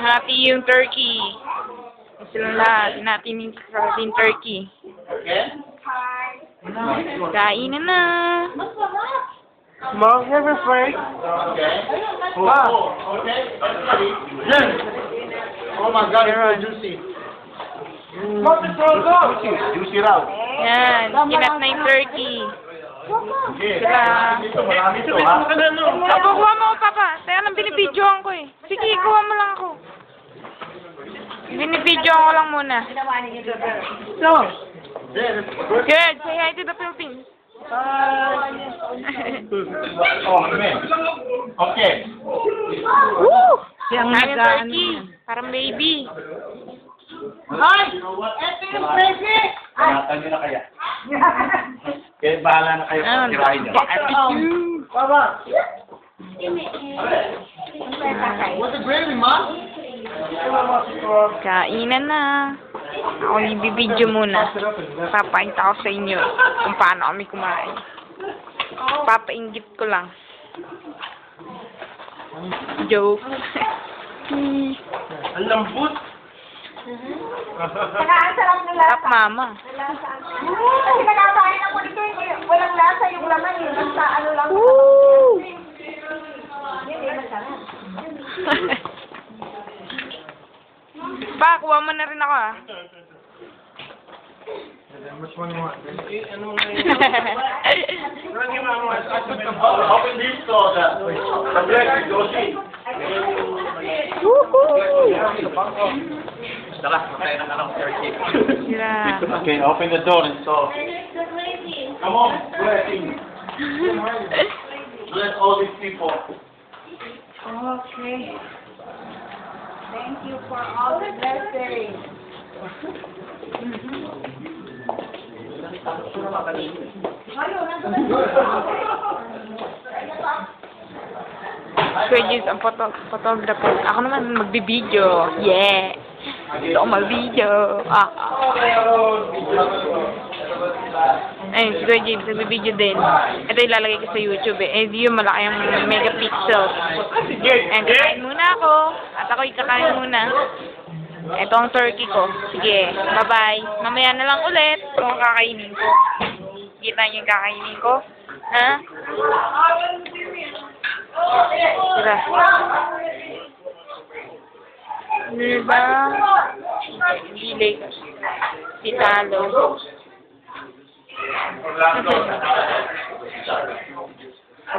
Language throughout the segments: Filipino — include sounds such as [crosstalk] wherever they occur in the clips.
Nahati yung turkey. Sila lahat. Hinati ni Karin turkey. Kainan na. Mom, have a friend. Wow. Okay. Oh my God, it's so juicy. Mom, it's all gone. Juicy, juicy raw. Yan. Kinat na yung turkey. Okay. Sila. Dito, marami to, ha? Papa, kuha mo Papa. Kaya nang binibidyoan ko eh. Sige, kuha mo lang ako. Binibidyoan ko lang muna. Jen, Good. Say hi to the Philippines. Oh, man. Okay. Woo! Siyang yan. Parang baby. Ay! Ito yung baby! Ingatan nyo na kaya. Kaya bahala na kayo sa tirahin niyo. Barbecue. Baba! What's the gravy, ma? Kainan na. Ako ibibidyo muna. Papakita ko sa inyo kung paano kami kumain. Papainggit ko lang. Joke. Ang lambot. Saka ang sarap ng lasa. Tap mama. Kasi nakakain ako dito, walang lasa yung laman, eh. Basta ano lang. Woo! Eh, [laughs] masarap. Pa, kuha mo na rin ako ah. Open this so the, the bread is juicy. Tara, matay na ka ng turkey. Sira. Okay, open the door and so. Come on, bless him. Bless all these people. Okay. Thank you for all the blessings. Juice, ang photo photographer. Ako naman magbibideo. Yeah. Gusto ko mag-video. Ah, ah. Ayun, si Kuya James, nagbibideo din. Ito ilalagay ko sa YouTube eh. Eh, yung malaki ang megapixels. Ayun, kakain muna ako. At ako'y kakain muna. Ito ang turkey ko. Sige, bye-bye. Mamaya na lang ulit kung kakainin ko. Kita niyo yung kakainin ko? Ha? Tira. Diba? Dilig. Titalo.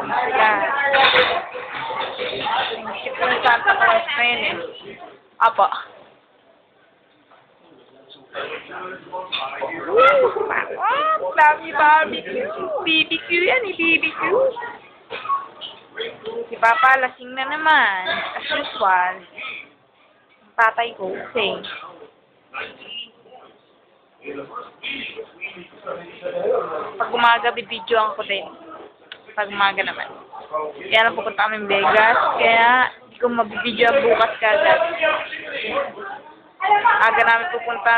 Tira. Ship ng Santa Claus na yun eh. Apa. Wow! Dami barbecue. BBQ yan eh, BBQ. Si Papa, lasing na naman. As usual. Ang Tatay ko, sing. Pag umaga, bibidyoan ko din. Pag umaga naman. Kaya lang pupunta kami Vegas, kaya hindi ko mabibidyoan bukas kagad. Aga namin pupunta,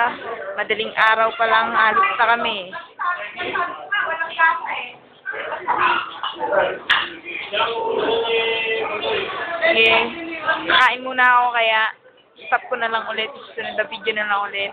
madaling araw pa lang, alis na kami. Sige, kain muna ako kaya stop ko na lang ulit. Sunod na video na lang ulit.